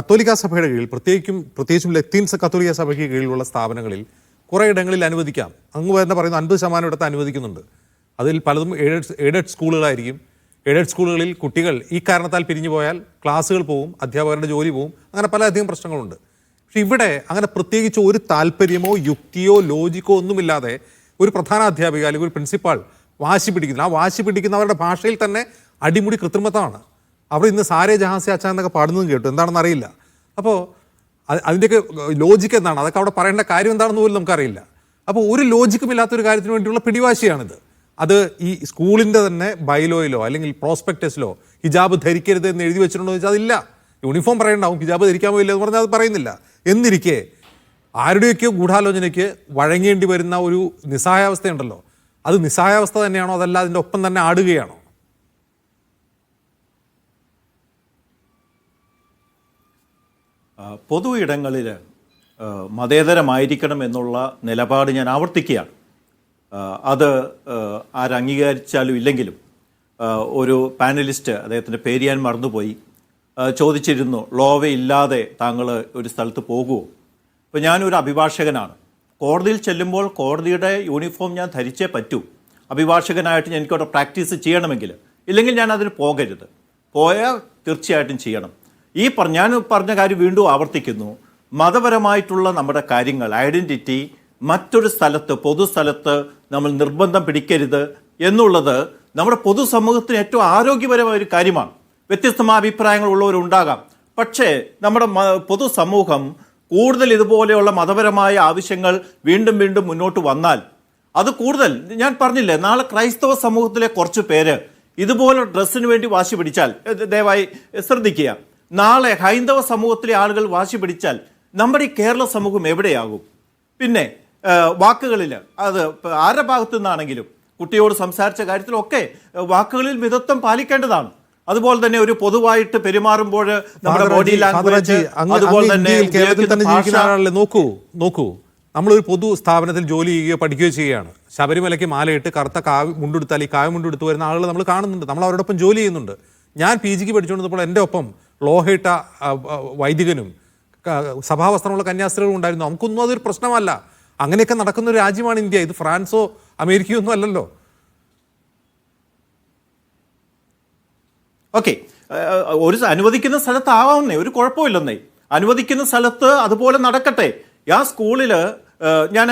കത്തോലിക്ക സഭയുടെ കീഴിൽ പ്രത്യേകിച്ചും പ്രത്യേകിച്ചും ലത്തീൻ കത്തോലിക്ക സഭയ്ക്ക് കീഴിലുള്ള സ്ഥാപനങ്ങളിൽ കുറേ ഇടങ്ങളിൽ അനുവദിക്കാം. അങ്ങ് തന്നെ പറയുന്ന അൻപത് ശതമാനം ഇടത്ത് അനുവദിക്കുന്നുണ്ട്. അതിൽ പലതും എയ്ഡഡ് എയ്ഡഡ് സ്കൂളുകളായിരിക്കും. എയ്ഡഡ് സ്കൂളുകളിൽ കുട്ടികൾ ഈ കാരണത്താൽ പിരിഞ്ഞു പോയാൽ ക്ലാസ്സുകൾ പോവും അധ്യാപകരുടെ ജോലി പോവും അങ്ങനെ പലധികം പ്രശ്നങ്ങളുണ്ട്. പക്ഷെ ഇവിടെ അങ്ങനെ പ്രത്യേകിച്ച് ഒരു താല്പര്യമോ യുക്തിയോ ലോജിക്കോ ഒന്നുമില്ലാതെ ഒരു പ്രധാന അധ്യാപിക അല്ലെങ്കിൽ ഒരു പ്രിൻസിപ്പാൾ വാശി പിടിക്കുന്നു ആ വാശി പിടിക്കുന്നവരുടെ ഭാഷയിൽ തന്നെ അടിമുടി കൃത്രിമത്വമാണ്. അവർ ഇന്ന് സാരേ ജഹാസി അച്ഛൻ എന്നൊക്കെ പാടുന്നതും കേട്ടു. എന്താണെന്ന് അറിയില്ല. അപ്പോൾ അതിന്റെയൊക്കെ ലോജിക്ക് എന്താണ്? അതൊക്കെ അവിടെ പറയേണ്ട കാര്യം എന്താണെന്ന് പോലും നമുക്കറിയില്ല. അപ്പോൾ ഒരു ലോജിക്കും ഇല്ലാത്തൊരു കാര്യത്തിന് വേണ്ടിയുള്ള പിടിവാശിയാണിത്. അത് ഈ സ്കൂളിന്റെ തന്നെ ബൈലോയിലോ അല്ലെങ്കിൽ പ്രോസ്പെക്ടസിലോ ഹിജാബ് ധരിക്കരുത് എന്ന് എഴുതി വെച്ചിട്ടുണ്ടോ എന്ന് വെച്ചാൽ അതില്ല. യൂണിഫോം പറയണ്ടാവും. ഹിജാബ് ധരിക്കാൻ പോയില്ല എന്ന് പറഞ്ഞാൽ അത് പറയുന്നില്ല. എന്നിരിക്കെ ആരുടെയൊക്കെ ഗൂഢാലോചനയ്ക്ക് വഴങ്ങേണ്ടി വരുന്ന ഒരു നിസ്സഹായാവസ്ഥയുണ്ടല്ലോ. അത് നിസ്സഹായാവസ്ഥ തന്നെയാണോ അതല്ല അതിന്റെ ഒപ്പം തന്നെ ആടുകയാണോ? പൊതു ഇടങ്ങളിൽ മതേതരമായിരിക്കണം എന്നുള്ള നിലപാട് ഞാൻ ആവർത്തിക്കുകയാണ്. അത് ആരംഗീകരിച്ചാലും ഇല്ലെങ്കിലും ഒരു പാനലിസ്റ്റ് അദ്ദേഹത്തിന്റെ പേര് ഞാൻ മറന്നുപോയി. ചോദിച്ചിരുന്നു ലോവ ഇല്ലാതെ താങ്കൾ ഒരു സ്ഥലത്ത് പോകുമോ ഇപ്പോൾ ഞാനൊരു അഭിഭാഷകനാണ്. കോടതിയിൽ ചെല്ലുമ്പോൾ കോടതിയുടെ യൂണിഫോം ഞാൻ ധരിച്ചേ പറ്റൂ. അഭിഭാഷകനായിട്ട് എനിക്കവിടെ പ്രാക്ടീസ് ചെയ്യണമെങ്കിൽ ഇല്ലെങ്കിൽ ഞാൻ അതിന് പോകരുത്. പോയാൽ തീർച്ചയായിട്ടും ചെയ്യണം. ഈ ഞാൻ പറഞ്ഞ കാര്യം വീണ്ടും ആവർത്തിക്കുന്നു. മതപരമായിട്ടുള്ള നമ്മുടെ കാര്യങ്ങൾ ഐഡന്റിറ്റി മറ്റൊരു സ്ഥലത്ത് പൊതുസ്ഥലത്ത് നമ്മൾ നിർബന്ധം പിടിക്കരുത് എന്നുള്ളത് നമ്മുടെ പൊതുസമൂഹത്തിന് ഏറ്റവും ആരോഗ്യപരമായ ഒരു കാര്യമാണ്. വ്യത്യസ്തമായ അഭിപ്രായങ്ങൾ ഉള്ളവരുണ്ടാകാം. പക്ഷേ നമ്മുടെ പൊതുസമൂഹം കൂടുതൽ ഇതുപോലെയുള്ള മതപരമായ ആവശ്യങ്ങൾ വീണ്ടും വീണ്ടും മുന്നോട്ട് വന്നാൽ അത് കൂടുതൽ ഞാൻ പറഞ്ഞില്ലേ നാളെ ക്രൈസ്തവ സമൂഹത്തിലെ കുറച്ച് പേര് ഇതുപോലെ ഡ്രസ്സിന് വേണ്ടി വാശി പിടിച്ചാൽ ദയവായി ശ്രദ്ധിക്കുക. നാളെ ഹൈന്ദവ സമൂഹത്തിലെ ആളുകൾ വാശി പിടിച്ചാൽ നമ്മുടെ ഈ കേരള സമൂഹം എവിടെയാകും? പിന്നെ വാക്കുകളിൽ അത് ആരുടെ ഭാഗത്തു നിന്നാണെങ്കിലും കുട്ടിയോട് സംസാരിച്ച കാര്യത്തിലൊക്കെ വാക്കുകളിൽ മിതത്വം പാലിക്കേണ്ടതാണ്. അതുപോലെ തന്നെ ഒരു പൊതുവായിട്ട് പെരുമാറുമ്പോൾ നമ്മുടെ ബോഡി ലാംഗ്വേജ് അതുപോലെ തന്നെ കേരളത്തിൽ തന്നെ ജീവിക്കുന്ന ആളല്ലേ നോക്കൂ നോക്കൂ. നമ്മളൊരു പൊതു സ്ഥാപനത്തിൽ ജോലി ചെയ്യുകയോ പഠിക്കുകയോ ചെയ്യുകയാണ്. ശബരിമലയ്ക്ക് മാലയിട്ട് കറുത്ത കാവ് മുണ്ടെടുത്താൽ ഈ കാവ് മുണ്ടെടുത്ത് വരുന്ന ആളുകൾ നമ്മൾ കാണുന്നുണ്ട്. നമ്മൾ അവരോടൊപ്പം ജോലി ചെയ്യുന്നുണ്ട്. ഞാൻ പി ജിക്ക് പഠിച്ചുകൊണ്ടിരുന്നപ്പോൾ എന്റെ ഒപ്പം ലോഹയിട്ട വൈദികനും സഭാവസ്ത്രമുള്ള കന്യാസ്ത്രീകളും ഉണ്ടായിരുന്നു. നമുക്കൊന്നും അതൊരു പ്രശ്നമല്ല. അങ്ങനെയൊക്കെ നടക്കുന്ന ഒരു രാജ്യമാണ് ഇന്ത്യ. ഇത് ഫ്രാൻസോ അമേരിക്കയോ ഒന്നും അല്ലല്ലോ. ഓക്കെ. ഒരു അനുവദിക്കുന്ന സ്ഥലത്ത് ആവാമെന്നേ ഒരു കുഴപ്പമില്ലെന്നേ. അനുവദിക്കുന്ന സ്ഥലത്ത് അതുപോലെ നടക്കട്ടെ. ആ സ്കൂളിൽ ഞാൻ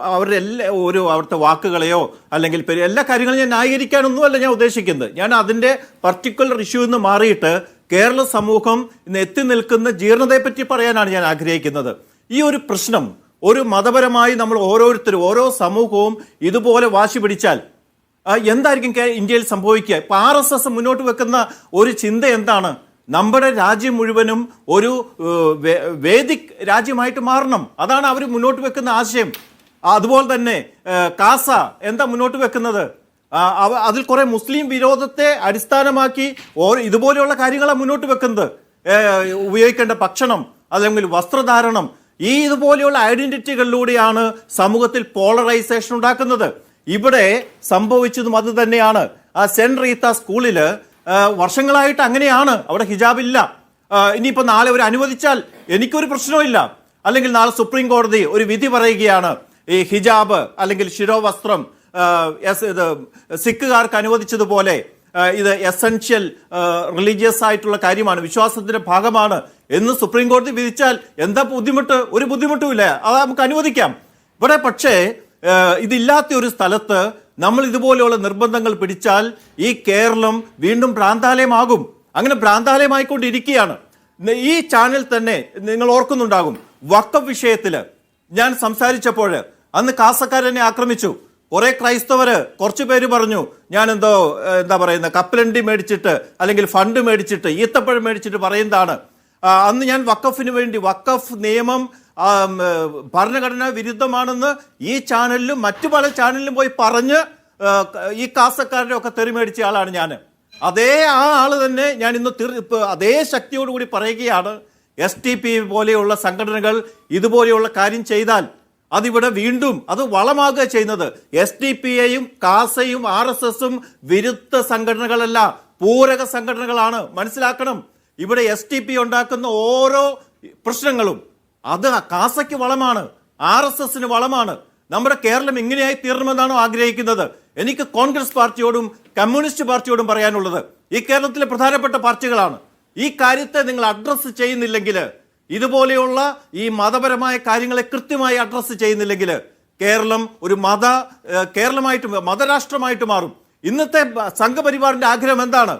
അവരുടെ എല്ലാ ഒരു അവിടുത്തെ വാക്കുകളെയോ അല്ലെങ്കിൽ എല്ലാ കാര്യങ്ങളും ഞാൻ ന്യായീകരിക്കാനൊന്നുമല്ല ഞാൻ ഉദ്ദേശിക്കുന്നത്. ഞാൻ അതിന്റെ പർട്ടിക്കുലർ ഇഷ്യൂ എന്ന് മാറിയിട്ട് കേരള സമൂഹം ഇന്ന് എത്തി നിൽക്കുന്ന ജീർണതയെപ്പറ്റി പറയാനാണ് ഞാൻ ആഗ്രഹിക്കുന്നത്. ഈ ഒരു പ്രശ്നം ഒരു മതപരമായി നമ്മൾ ഓരോരുത്തരും ഓരോ സമൂഹവും ഇതുപോലെ വാശി പിടിച്ചാൽ എന്തായിരിക്കും ഇന്ത്യയിൽ സംഭവിക്കുക? ഇപ്പൊ ആർ എസ് എസ് മുന്നോട്ട് വെക്കുന്ന ഒരു ചിന്ത എന്താണ്? നമ്മുടെ രാജ്യം മുഴുവനും ഒരു വേദിക് രാജ്യമായിട്ട് മാറണം. അതാണ് അവർ മുന്നോട്ട് വെക്കുന്ന ആശയം. അതുപോലെ തന്നെ കാസ എന്താ മുന്നോട്ട് വെക്കുന്നത്? അതിൽ കുറെ മുസ്ലിം വിരോധത്തെ അടിസ്ഥാനമാക്കി ഓരോ ഇതുപോലെയുള്ള കാര്യങ്ങളാണ് മുന്നോട്ട് വെക്കുന്നത്. ഉപയോഗിക്കേണ്ട ഭക്ഷണം അല്ലെങ്കിൽ വസ്ത്രധാരണം ഈ ഇതുപോലെയുള്ള ഐഡന്റിറ്റികളിലൂടെയാണ് സമൂഹത്തിൽ പോളറൈസേഷൻ ഉണ്ടാക്കുന്നത്. ഇവിടെ സംഭവിച്ചതും അത് തന്നെയാണ്. ആ സെന്റ് റീത്ത സ്കൂളിൽ വർഷങ്ങളായിട്ട് അങ്ങനെയാണ്. അവിടെ ഹിജാബ് ഇല്ല ഇനിയിപ്പോൾ ഇനിയിപ്പോ നാളെ ഒരു അനുവദിച്ചാൽ എനിക്കൊരു പ്രശ്നവുമില്ല അല്ലെങ്കിൽ നാളെ സുപ്രീം കോടതി ഒരു വിധി പറയുകയാണ്. ഈ ഹിജാബ് അല്ലെങ്കിൽ ശിരോവസ്ത്രം എസ് ഇത് സിഖുകാർക്ക് അനുവദിച്ചതുപോലെ ഇത് എസൻഷ്യൽ റിലീജിയസ് ആയിട്ടുള്ള കാര്യമാണ് വിശ്വാസത്തിന്റെ ഭാഗമാണ് എന്ന് സുപ്രീം കോടതി വിധിച്ചാൽ എന്താ ബുദ്ധിമുട്ട്? ഒരു ബുദ്ധിമുട്ടുമില്ല അത് നമുക്ക് അനുവദിക്കാം. ഇവിടെ പക്ഷേ ഇതില്ലാത്ത ഒരു സ്ഥലത്ത് നമ്മൾ ഇതുപോലെയുള്ള നിർബന്ധങ്ങൾ പിടിച്ചാൽ ഈ കേരളം വീണ്ടും ഭ്രാന്താലയമാകും. അങ്ങനെ ഭ്രാന്താലയമായിക്കൊണ്ടിരിക്കുകയാണ്. ന- ഈ ചാനൽ തന്നെ നിങ്ങൾ ഓർക്കുന്നുണ്ടാകും. വക്കം വിഷയത്തിൽ ഞാൻ സംസാരിച്ചപ്പോൾ അന്ന് കാസക്കാരനെ ആക്രമിച്ചു. കുറെ ക്രൈസ്തവര് കുറച്ച് പേര് പറഞ്ഞു ഞാൻ എന്തോ എന്താ പറയുന്ന കപ്പലണ്ടി മേടിച്ചിട്ട് അല്ലെങ്കിൽ ഫണ്ട് മേടിച്ചിട്ട് ഈത്തപ്പഴം മേടിച്ചിട്ട് പറയുന്നതാണ്. അന്ന് ഞാൻ വക്കഫിന് വേണ്ടി വക്കഫ് നിയമം ഭരണഘടനാ വിരുദ്ധമാണെന്ന് ഈ ചാനലിലും മറ്റു പല ചാനലിലും പോയി പറഞ്ഞ് ഈ കാസക്കാരുടെ ഒക്കെ തെറി മേടിച്ച ആളാണ് ഞാൻ അതേ ആ ആൾ തന്നെ ഞാൻ ഇന്ന് അതേ ശക്തിയോടുകൂടി പറയുകയാണ് എസ് ടി പി പോലെയുള്ള സംഘടനകൾ ഇതുപോലെയുള്ള കാര്യം ചെയ്താൽ അതിവിടെ വീണ്ടും അത് വളമാകുക ചെയ്യുന്നത്. എസ് ഡി പി എയും കാസയും ആർ എസ് എസും വിരുദ്ധ സംഘടനകളല്ല പൂരക സംഘടനകളാണ്. മനസ്സിലാക്കണം. ഇവിടെ എസ് ടി പി ഉണ്ടാക്കുന്ന ഓരോ പ്രശ്നങ്ങളും അത് കാസയ്ക്ക് വളമാണ് ആർ എസ് എസിന് വളമാണ്. നമ്മുടെ കേരളം ഇങ്ങനെയായി തീരണമെന്നാണോ ആഗ്രഹിക്കുന്നത്. എനിക്ക് കോൺഗ്രസ് പാർട്ടിയോടും കമ്മ്യൂണിസ്റ്റ് പാർട്ടിയോടും പറയാനുള്ളത് ഈ കേരളത്തിലെ പ്രധാനപ്പെട്ട പാർട്ടികളാണ്. ഈ കാര്യത്തെ നിങ്ങൾ അഡ്രസ്സ് ചെയ്യുന്നില്ലെങ്കിൽ ഇതുപോലെയുള്ള ഈ മതപരമായ കാര്യങ്ങളെ കൃത്യമായി അഡ്രസ്സ് ചെയ്യുന്നില്ലെങ്കിൽ കേരളം ഒരു മത കേരളമായിട്ട് മതരാഷ്ട്രമായിട്ട് മാറും. ഇന്നത്തെ സംഘപരിവാറിന്റെ ആഗ്രഹം എന്താണ്?